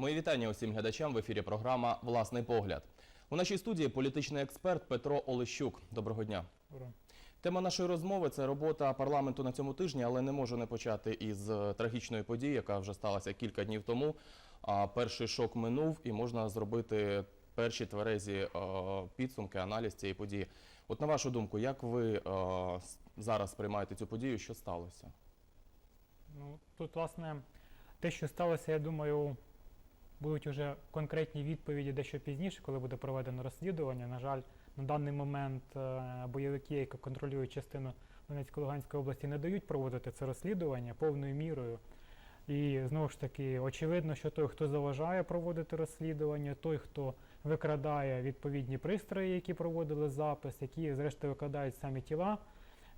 Мої вітання усім глядачам в ефірі програма Власний погляд. У нашій студії політичний експерт Петро Олещук. Доброго дня. Тема нашої розмови це робота парламенту на цьому тижні, але не можу не почати із е, трагічної події, яка вже сталася кілька днів тому. Перший шок минув, і можна зробити перші тверезі е, підсумки, аналіз цієї події. От на вашу думку, як ви е, зараз сприймаєте цю подію? Що сталося? Ну, тут, власне, те, що сталося, я думаю, будуть вже конкретні відповіді дещо пізніше, коли буде проведено розслідування. На жаль, на даний момент е, бойовики, які контролюють частину Донецької Луганської області, не дають проводити це розслідування повною мірою. І знову ж таки, очевидно, що той, хто заважає проводити розслідування, той, хто викрадає відповідні пристрої, які проводили запис, які зрештою викрадають самі тіла,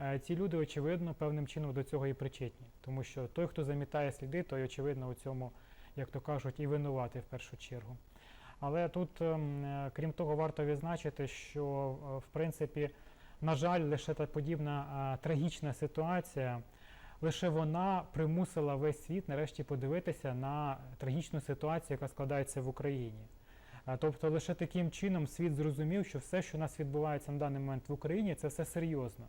е, ці люди, очевидно, певним чином до цього і причетні. Тому що той, хто замітає сліди, той, очевидно, у цьому, як то кажуть, і винуватий в першу чергу. Але тут, ем, е, крім того, варто відзначити, що е, в принципі, на жаль, лише та подібна е, трагічна ситуація, лише вона примусила весь світ нарешті подивитися на трагічну ситуацію, яка складається в Україні. Тобто лише таким чином світ зрозумів, що все, що у нас відбувається на даний момент в Україні, це все серйозно.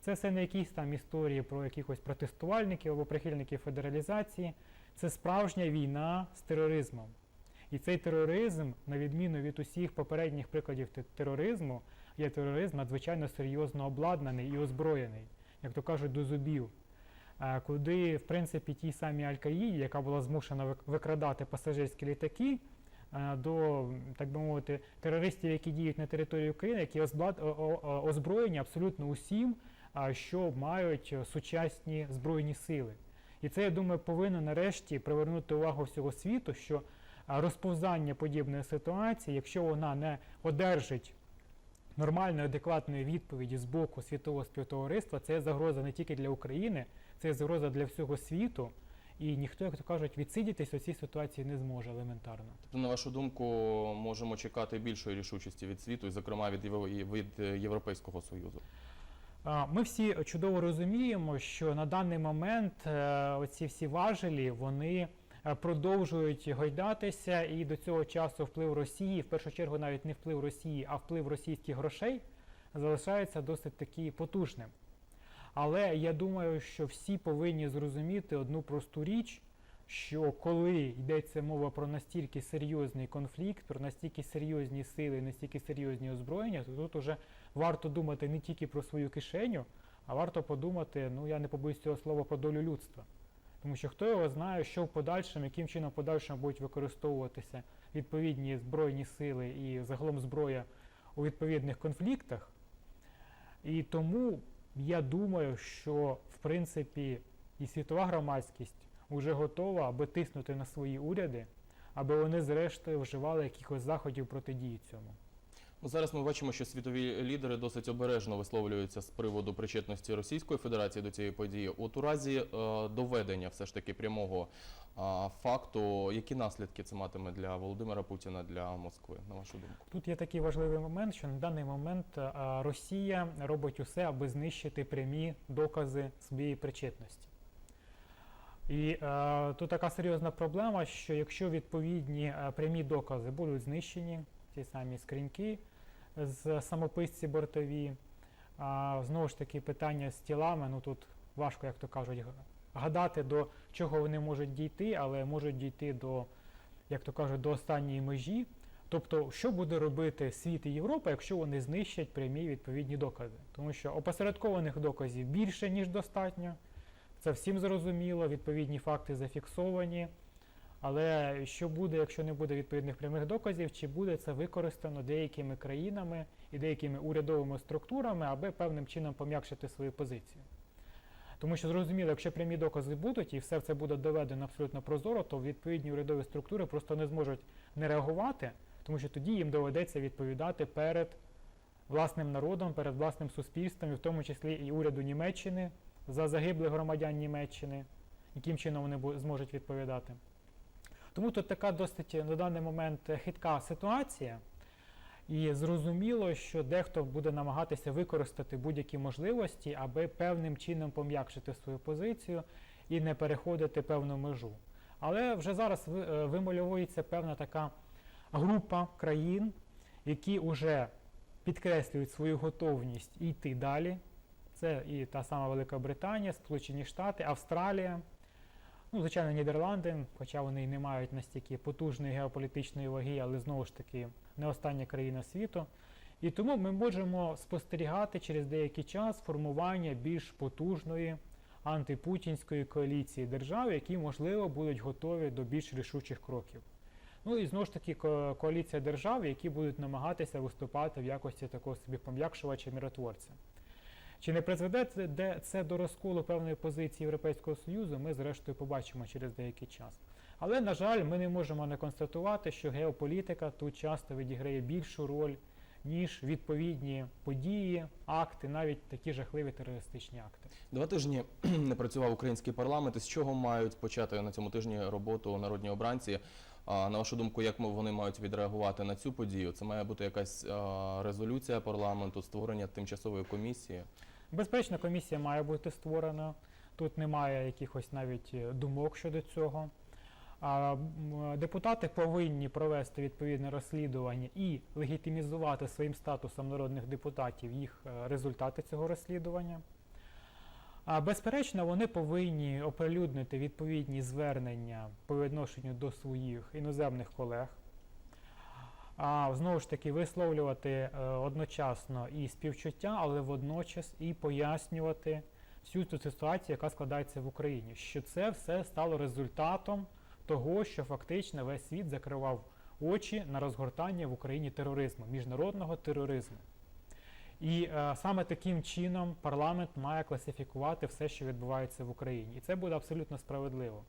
Це все не якісь там історії про якихось протестувальників або прихильників федералізації. Це справжня війна з тероризмом. І цей тероризм, на відміну від усіх попередніх прикладів тероризму, є тероризм надзвичайно серйозно обладнаний і озброєний, як то кажуть, до зубів. Куди, в принципі, тій самій Аль-Каїді, яка була змушена вик- викрадати пасажирські літаки, до, так би мовити, терористів, які діють на території України, які озброєні абсолютно усім, що мають е, сучасні збройні сили. І це, я думаю, повинно нарешті привернути увагу всього світу, що розповзання подібної ситуації, якщо вона не одержить нормальної, адекватної відповіді з боку світового співтовариства, це загроза не тільки для України, це загроза для всього світу. І ніхто, як то кажуть, відсидітись у цій ситуації не зможе елементарно. Тобто, на вашу думку, можемо чекати більшої рішучості від світу, і, зокрема, від, від е, Європейського Союзу. Ми всі чудово розуміємо, що на даний момент е, оці всі важелі вони е, продовжують гойдатися, і до цього часу вплив Росії, в першу чергу навіть не вплив Росії, а вплив російських грошей залишається досить таки потужним. Але я думаю, що всі повинні зрозуміти одну просту річ, що коли йдеться мова про настільки серйозний конфлікт, про настільки серйозні сили, настільки серйозні озброєння, то тут уже варто думати не тільки про свою кишеню, а варто подумати, ну я не побоюсь цього слова, про долю людства. Тому що хто його знає, що в подальшому, яким чином в подальшому будуть використовуватися відповідні збройні сили і загалом зброя у відповідних конфліктах. І тому я думаю, що в принципі і світова громадськість вже готова, аби тиснути на свої уряди, аби вони зрештою вживали якихось заходів протидії цьому. Зараз ми бачимо, що світові лідери досить обережно висловлюються з приводу причетності Російської Федерації до цієї події. От у разі е, доведення все ж таки прямого факту, які наслідки це матиме для Володимира Путіна, для Москви, на вашу думку? Тут є такий важливий момент, що на даний момент Росія робить усе, аби знищити прямі докази своєї причетності. І е, тут така серйозна проблема, що якщо відповідні прямі докази будуть знищені, ті самі скриньки з самописці бортові, а, знову ж таки питання з тілами, ну тут важко, як то кажуть, гадати, до чого вони можуть дійти, але можуть дійти до, як то кажуть, до останньої межі. Тобто, що буде робити світ і Європа, якщо вони знищать прямі відповідні докази? Тому що опосередкованих доказів більше, ніж достатньо. Це всім зрозуміло, відповідні факти зафіксовані. Але що буде, якщо не буде відповідних прямих доказів, чи буде це використано деякими країнами і деякими урядовими структурами, аби певним чином пом'якшити свою позицію? Тому що зрозуміло, якщо прямі докази будуть і все це буде доведено абсолютно прозоро, то відповідні урядові структури просто не зможуть не реагувати, тому що тоді їм доведеться відповідати перед власним народом, перед власним суспільством, і в тому числі і уряду Німеччини за загиблих громадян Німеччини, яким чином вони зможуть відповідати. Тому тут така досить на даний момент хитка ситуація. І зрозуміло, що дехто буде намагатися використати будь-які можливості, аби певним чином пом'якшити свою позицію і не переходити певну межу. Але вже зараз е, вимальовується певна така група країн, які вже підкреслюють свою готовність йти далі. Це і та сама Велика Британія, Сполучені Штати, Австралія, ну, звичайно, Нідерланди, хоча вони не мають настільки потужної геополітичної ваги, але знову ж таки не остання країна світу. І тому ми можемо спостерігати через деякий час формування більш потужної антипутінської коаліції держав, які, можливо, будуть готові до більш рішучих кроків. Ну і знову ж таки ко- коаліція держав, які будуть намагатися виступати в якості такого собі пом'якшувача миротворця. Чи не призведе це, до розколу певної позиції Європейського Союзу, ми зрештою побачимо через деякий час. Але, на жаль, ми не можемо не констатувати, що геополітика тут часто відіграє більшу роль, ніж відповідні події, акти, навіть такі жахливі терористичні акти. Два тижні не працював український парламент. З чого мають почати на цьому тижні роботу народні обранці? А на вашу думку, як вони мають відреагувати на цю подію? Це має бути якась резолюція парламенту, створення тимчасової комісії. Безпечно, комісія має бути створена. Тут немає якихось навіть е, думок щодо цього. Депутати повинні провести відповідне розслідування і легітимізувати своїм статусом народних депутатів їх е, результати цього розслідування. А, Безперечно, вони повинні оприлюднити відповідні звернення по відношенню до своїх іноземних колег. А знову ж таки висловлювати е, одночасно і співчуття, але водночас і пояснювати всю цю ситуацію, яка складається в Україні. Що це все стало результатом того, що фактично весь світ закривав очі на розгортання в Україні тероризму, міжнародного тероризму. І е, саме таким чином парламент має класифікувати все, що відбувається в Україні. І це буде абсолютно справедливо.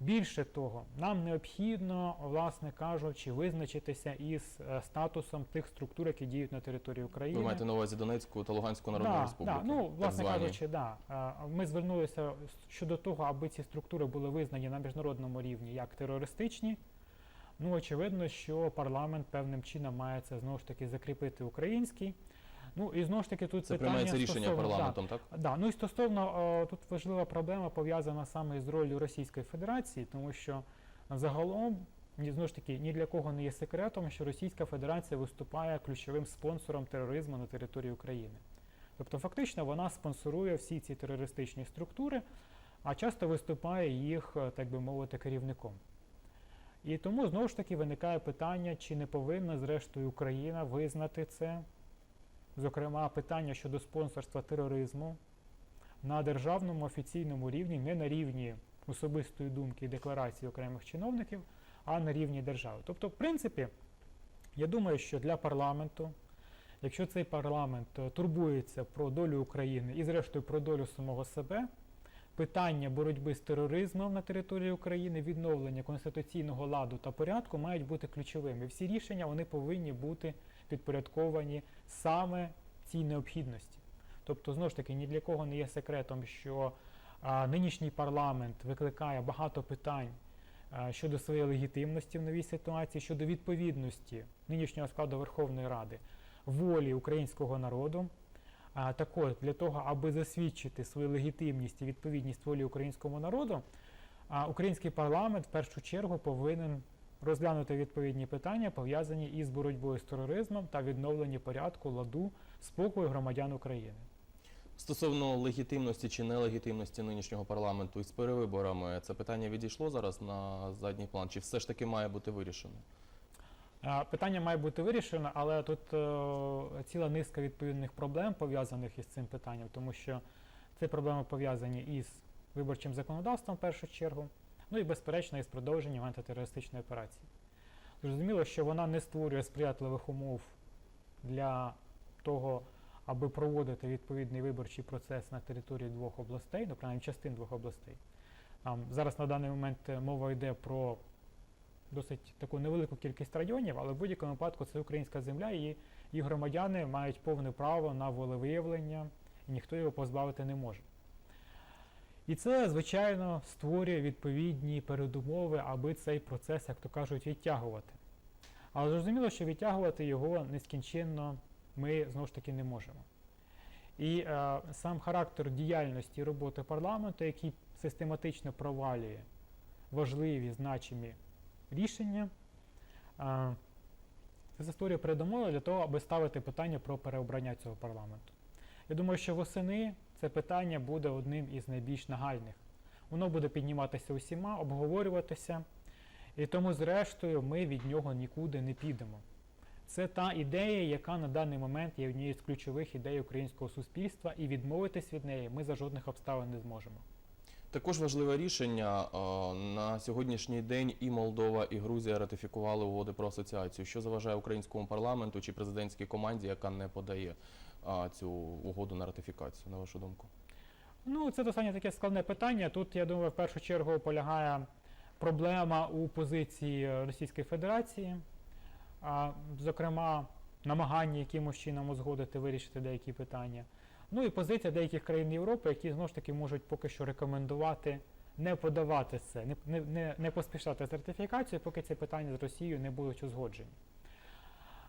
Більше того, нам необхідно, власне кажучи, визначитися із е, статусом тих структур, які діють на території України. Ви маєте на увазі Донецьку та Луганську народну да, республіку? Да, ну, так власне звані. кажучи, да. Е, Ми звернулися щодо того, аби ці структури були визнані на міжнародному рівні як терористичні. Ну, очевидно, що парламент певним чином має це знову ж таки закріпити український. Ну і знову ж таки тут Це питання приймається рішення стосовно- парламентом, так? Да, ну і стосовно е, тут важлива проблема пов'язана саме з ролью Російської Федерації, тому що загалом знову ж таки ні для кого не є секретом, що Російська Федерація виступає ключовим спонсором тероризму на території України. Тобто, фактично, вона спонсорує всі ці терористичні структури, а часто виступає їх, е, так би мовити, керівником. І тому знову ж таки виникає питання, чи не повинна зрештою Україна визнати це, зокрема, питання щодо спонсорства тероризму на державному офіційному рівні, не на рівні особистої думки і декларації окремих чиновників, а на рівні держави. Тобто, в принципі, я думаю, що для парламенту, якщо цей парламент е, турбується про долю України і, зрештою, про долю самого себе, питання боротьби з тероризмом на території України, відновлення конституційного ладу та порядку мають бути ключовими. Всі рішення вони повинні бути підпорядковані саме цій необхідності. Тобто, знову ж таки, ні для кого не є секретом, що а, нинішній парламент викликає багато питань а, щодо своєї легітимності в новій ситуації, щодо відповідності нинішнього складу Верховної Ради волі українського народу. А, так от, для того, аби засвідчити свою легітимність і відповідність волі українському народу, а, український парламент в першу чергу повинен розглянути відповідні питання, пов'язані із боротьбою з тероризмом та відновленні порядку, ладу, спокою громадян України. Стосовно легітимності чи нелегітимності нинішнього парламенту із перевиборами, це питання відійшло зараз на задній план, чи все ж таки має бути вирішено? Питання має бути вирішено, але тут е, ціла низка відповідних проблем пов'язаних із цим питанням, тому що ці проблеми пов'язані із виборчим законодавством в першу чергу, ну і безперечно із продовженням антитерористичної операції. Зрозуміло, що вона не створює сприятливих умов для того, аби проводити відповідний виборчий процес на території двох областей, ну принаймні частин двох областей. Там зараз на даний момент е, мова йде про досить таку невелику кількість районів, але в будь-якому випадку це українська земля, і її громадяни мають повне право на волевиявлення, і ніхто його позбавити не може. І це, звичайно, створює відповідні передумови, аби цей процес, як то кажуть, відтягувати. Але зрозуміло, що відтягувати його нескінченно ми знову ж таки не можемо. І е, сам характер діяльності роботи парламенту, який систематично провалює важливі, значимі рішення. Е, Це створює передумови для того, аби ставити питання про переобрання цього парламенту. Я думаю, що восени це питання буде одним із найбільш нагальних. Воно буде підніматися усіма, обговорюватися, і тому, зрештою, ми від нього нікуди не підемо. Це та ідея, яка на даний момент є однією з ключових ідей українського суспільства, і відмовитись від неї ми за жодних обставин не зможемо. Також важливе рішення е, на сьогоднішній день і Молдова, і Грузія ратифікували угоди про асоціацію. Що заважає українському парламенту чи президентській команді, яка не подає цю угоду на ратифікацію, на вашу думку? Ну, це достатньо таке складне питання. Тут, я думаю, в першу чергу полягає проблема у позиції Російської Федерації, а, зокрема, намагання якимось чином узгодити, вирішити деякі питання. Ну і позиція деяких країн Європи, які знову ж таки можуть поки що рекомендувати не подавати це, не, не, не, поспішати з ратифікацією, поки ці питання з Росією не будуть узгоджені.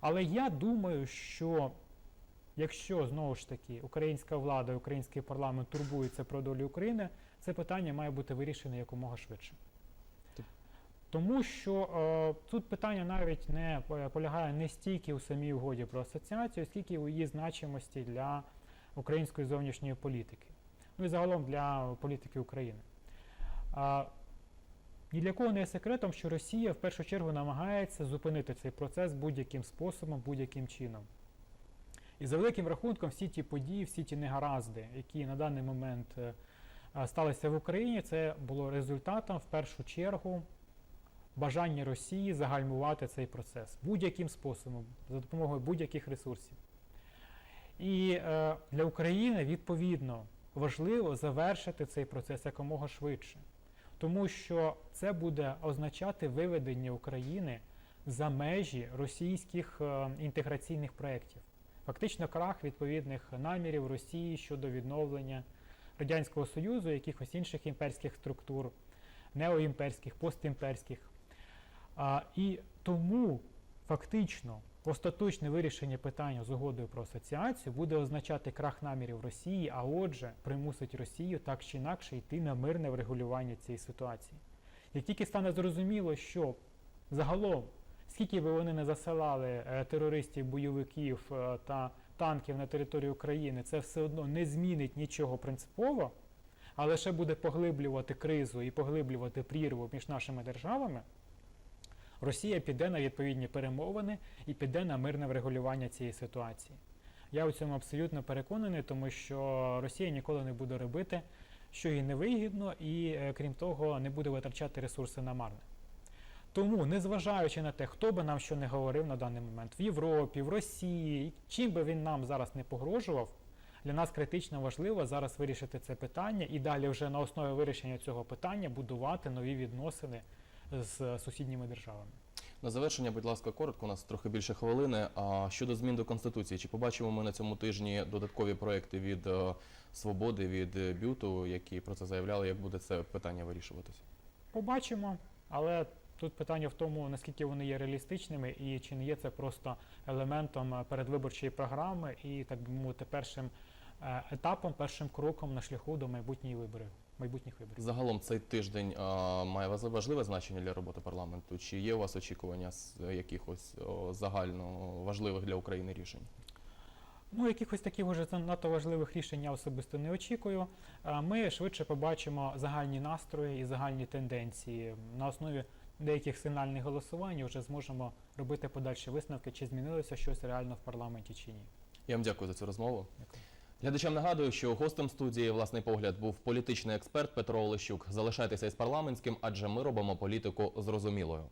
Але я думаю, що якщо знову ж таки українська влада, український парламент турбуються про долю України, це питання має бути вирішене якомога швидше. Тому що е, тут питання навіть не е, полягає не стільки у самій угоді про асоціацію, скільки у її значимості для української зовнішньої політики, ну і загалом для політики України. А, ні для кого не є секретом, що Росія в першу чергу намагається зупинити цей процес будь-яким способом, будь-яким чином. І за великим рахунком, всі ті події, всі ті негаразди, які на даний момент е, сталися в Україні, це було результатом в першу чергу бажання Росії загальмувати цей процес будь-яким способом, за допомогою будь-яких ресурсів. І е, для України відповідно важливо завершити цей процес якомога швидше, тому що це буде означати виведення України за межі російських е, інтеграційних проєктів. Фактично крах відповідних намірів Росії щодо відновлення Радянського Союзу, якихось інших імперських структур, неоімперських, постімперських. А, і тому фактично остаточне вирішення питання з угодою про асоціацію буде означати крах намірів Росії, а отже, примусить Росію так чи інакше йти на мирне врегулювання цієї ситуації. Як тільки стане зрозуміло, що загалом, скільки би вони не засилали е, терористів, бойовиків е, та танків на територію України, це все одно не змінить нічого принципово, а лише буде поглиблювати кризу і поглиблювати прірву між нашими державами. Росія піде на відповідні перемовини і піде на мирне врегулювання цієї ситуації. Я у цьому абсолютно переконаний, тому що Росія ніколи не буде робити, що їй невигідно, і е, крім того, не буде витрачати ресурси на марне. Тому, незважаючи на те, хто би нам що не говорив на даний момент в Європі, в Росії, чим би він нам зараз не погрожував, для нас критично важливо зараз вирішити це питання і далі вже на основі вирішення цього питання будувати нові відносини з сусідніми державами. На завершення, будь ласка, коротко, у нас трохи більше хвилини. А щодо змін до конституції, чи побачимо ми на цьому тижні додаткові проекти від е, свободи, від е, бюту, які про це заявляли, як буде це питання вирішуватися? Побачимо, але тут питання в тому, наскільки вони є реалістичними і чи не є це просто елементом е, передвиборчої програми і, так би мовити, першим е, етапом, першим кроком на шляху до майбутніх виборів. Майбутніх виборів. Загалом цей тиждень а, має важливе значення для роботи парламенту. Чи є у вас очікування з е, якихось о, загально важливих для України рішень? Ну, якихось таких уже надто важливих рішень я особисто не очікую. Ми швидше побачимо загальні настрої і загальні тенденції. На основі деяких сигнальних голосувань вже зможемо робити подальші висновки, чи змінилося щось реально в парламенті чи ні. Я вам дякую за цю розмову. Дякую. Глядачам нагадую, що гостем студії власний погляд був політичний експерт Петро Олещук. Залишайтеся із парламентським, адже ми робимо політику зрозумілою.